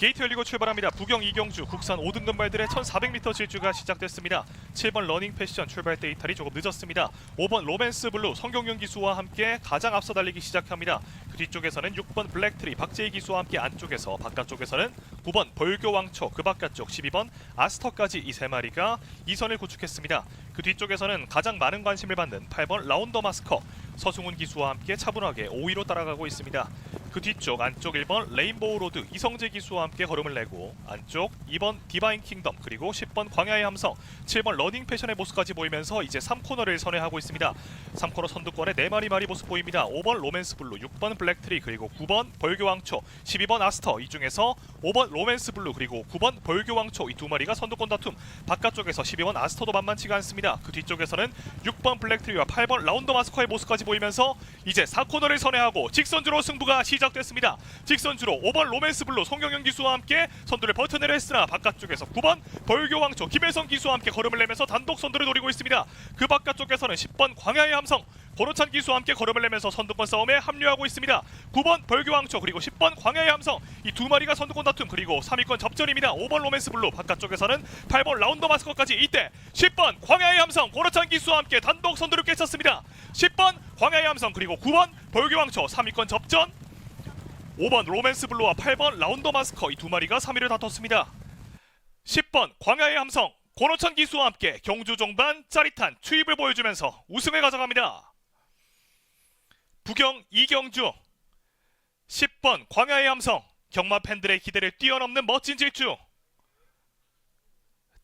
게이트 열리고 출발합니다. 부경 이경주 국산 5등급 말들의 1400m 질주가 시작됐습니다. 7번 러닝 패션 출발 때 이탈이 조금 늦었습니다. 5번 로맨스 블루 성경윤 기수와 함께 가장 앞서 달리기 시작합니다. 그 뒤쪽에서는 6번 블랙트리 박재희 기수와 함께 안쪽에서 바깥쪽에서는 9번 벌교 왕초 그 바깥쪽 12번 아스터까지 이 세 마리가 이선을 구축했습니다. 그 뒤쪽에서는 가장 많은 관심을 받는 8번 라운더 마스커 서승훈 기수와 함께 차분하게 5위로 따라가고 있습니다. 그 뒤쪽 안쪽 1번 레인보우 로드 이성재 기수와 함께 걸음을 내고 안쪽 2번 디바인 킹덤 그리고 10번 광야의 함성 7번 러닝 패션의 모습까지 보이면서 이제 3코너를 선회하고 있습니다. 3코너 선두권에 4마리 마리 모습 보입니다. 5번 로맨스 블루 6번 블랙트리 그리고 9번 벌교왕초 12번 아스터 이 중에서 5번 로맨스 블루 그리고 9번 벌교왕초 이 두 마리가 선두권 다툼 바깥쪽에서 12번 아스터도 만만치가 않습니다. 그 뒤쪽에서는 6번 블랙트리와 8번 라운더 마스커의 모습까지 보이면서 이제 4코너를 선회하고 직선주로 승부가 시작 됐습니다. 직선주로 5번 로맨스 블루 송경영 기수와 함께 선두를 버텨내려 했으나 바깥쪽에서 9번 벌교왕초 김혜성 기수와 함께 걸음을 내면서 단독 선두를 노리고 있습니다. 그 바깥쪽에서는 10번 광야의 함성 고노찬 기수와 함께 걸음을 내면서 선두권 싸움에 합류하고 있습니다. 9번 벌교왕초 그리고 10번 광야의 함성 이 두 마리가 선두권 다툼 그리고 3위권 접전입니다. 5번 로맨스 블루 바깥쪽에서는 8번 라운더 마스커까지 이때 10번 광야의 함성 고노찬 기수와 함께 단독 선두를 꿰찼습니다. 10번 광야의 함성 그리고 9번 벌교왕초 3위권 접전 5번 로맨스 블루와 8번 라운더 마스커 이 두 마리가 3위를 다퉜습니다. 10번 광야의 함성 권호찬 기수와 함께 경주 종반 짜릿한 추입을 보여주면서 우승을 가져갑니다. 부경 이경주 10번 광야의 함성 경마 팬들의 기대를 뛰어넘는 멋진 질주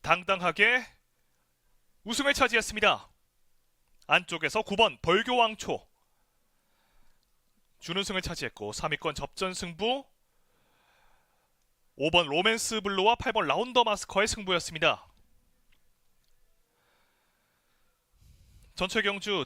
당당하게 우승을 차지했습니다. 안쪽에서 9번 벌교왕초 준우승을 차지했고 3위권 접전 승부 5번 로맨스 블루와 8번 라운더 마스커의 승부였습니다. 전체 경주